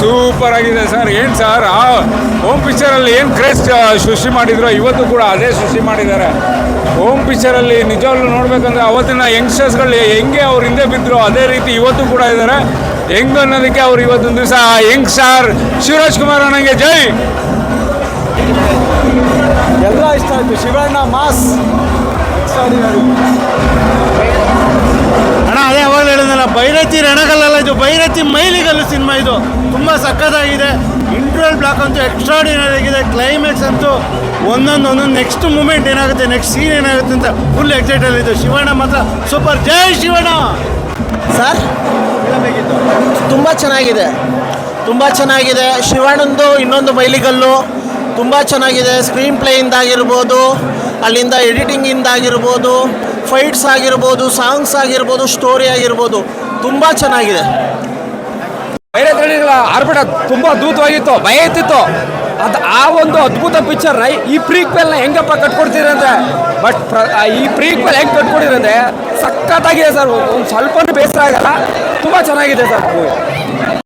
Super ಆಗಿದೆ sir ಏನು sir ಆ ಹೋಮ್ ಪಿಕ್ಚರಲ್ಲಿ ಏನು ಕ್ರೇಸ್ ಸೃಷ್ಟಿ ಮಾಡಿದ್ರು ಇವತ್ತು ಕೂಡ ಅದೇ ಸೃಷ್ಟಿ ಮಾಡಿದ್ದಾರೆ. ಹೋಮ್ ಪಿಕ್ಚರಲ್ಲಿ ನಿಜವಾಗ್ಲೂ ನೋಡ್ಬೇಕಂದ್ರೆ ಅವತ್ತಿನ ಯಂಗ್ಸ್ಟರ್ಸ್ಗಳು ಹೆಂಗೆ ಅವ್ರ ಹಿಂದೆ ಬಿದ್ದರು ಅದೇ ರೀತಿ ಇವತ್ತು ಕೂಡ ಇದ್ದಾರೆ. ಹೆಂಗ್ ಅನ್ನೋದಕ್ಕೆ ಅವ್ರು ಇವತ್ತೊಂದು ದಿವಸ ಯಂಗ್ ಸ್ಟಾರ್ ಶಿವರಾಜ್ ಕುಮಾರ್ ಅಣ್ಣಂಗೆ ಜೈ! ಎಲ್ಲ ಇಷ್ಟ ಆಯ್ತು. ಶಿವಣ್ಣ ಮಾಸ್. ಹೇಳಿದ್ನಲ್ಲ ರಣಗಲ್ಲ ರಣಗಲ್ಲಲ್ಲ ಇದು ಭೈರತಿ ಮೈಲಿಗಲ್ಲು ಸಿನಿಮಾ ಇದು. ತುಂಬ ಸಕ್ಕತ್ತಾಗಿದೆ. ಇಂಟ್ರೋಲ್ ಬ್ಲಾಕ್ ಅಂತೂ ಎಕ್ಸ್ಟ್ರಾಡಿನರಿ ಆಗಿದೆ. ಕ್ಲೈಮ್ಯಾಕ್ಸ್ ಅಂತೂ ಒಂದೊಂದು ಒಂದೊಂದು ನೆಕ್ಸ್ಟ್ ಮೂಮೆಂಟ್ ಏನಾಗುತ್ತೆ ನೆಕ್ಸ್ಟ್ ಸೀನ್ ಏನಾಗುತ್ತೆ ಅಂತ ಫುಲ್ ಎಕ್ಸೈಟಲ್ಲಿ ಇದು ಶಿವಣ್ಣ ಮಾತ್ರ ಸೂಪರ್ ಜೈ ಶಿವಣ್ಣ! ಸರ್ ತುಂಬ ಚೆನ್ನಾಗಿದೆ. ತುಂಬ ಚೆನ್ನಾಗಿದೆ. ಶಿವಣ್ಣಂದು ಇನ್ನೊಂದು ಮೈಲಿಗಲ್ಲು. ತುಂಬ ಚೆನ್ನಾಗಿದೆ. ಸ್ಕ್ರೀನ್ ಪ್ಲೇಯಿಂದಾಗಿರ್ಬೋದು ಅಲ್ಲಿಂದ ಎಡಿಟಿಂಗಿಂದಾಗಿರ್ಬೋದು ಫೈಟ್ಸ್ ಆಗಿರ್ಬೋದು ಸಾಂಗ್ಸ್ ಆಗಿರ್ಬೋದು ಸ್ಟೋರಿ ಆಗಿರ್ಬೋದು, ತುಂಬ ಚೆನ್ನಾಗಿದೆ. ಬೈರತ್ರಿಗಳ ಆರ್ಭಟ ತುಂಬ ಅದ್ಭುತವಾಗಿತ್ತು, ಭಯ ಇತ್ತಿತ್ತು ಅದು ಆ ಒಂದು ಅದ್ಭುತ ಪಿಕ್ಚರ್ನ ಈ ಪ್ರೀಕ್ವೆಲ್ನ ಹೆಂಗಪ್ಪ ಕಟ್ಕೊಡ್ತೀರಂದ್ರೆ ಬಟ್ ಈ ಪ್ರೀಕ್ವೆಲ್ ಹೆಂಗೆ ಕಟ್ಕೊಡಿರಂದ್ರೆ ಸಖತ್ತಾಗಿದೆ ಸರ್, ಒಂದು ಸ್ವಲ್ಪ ಬೇಸರ ಆಗಲ್ಲ. ತುಂಬ ಚೆನ್ನಾಗಿದೆ ಸರ್.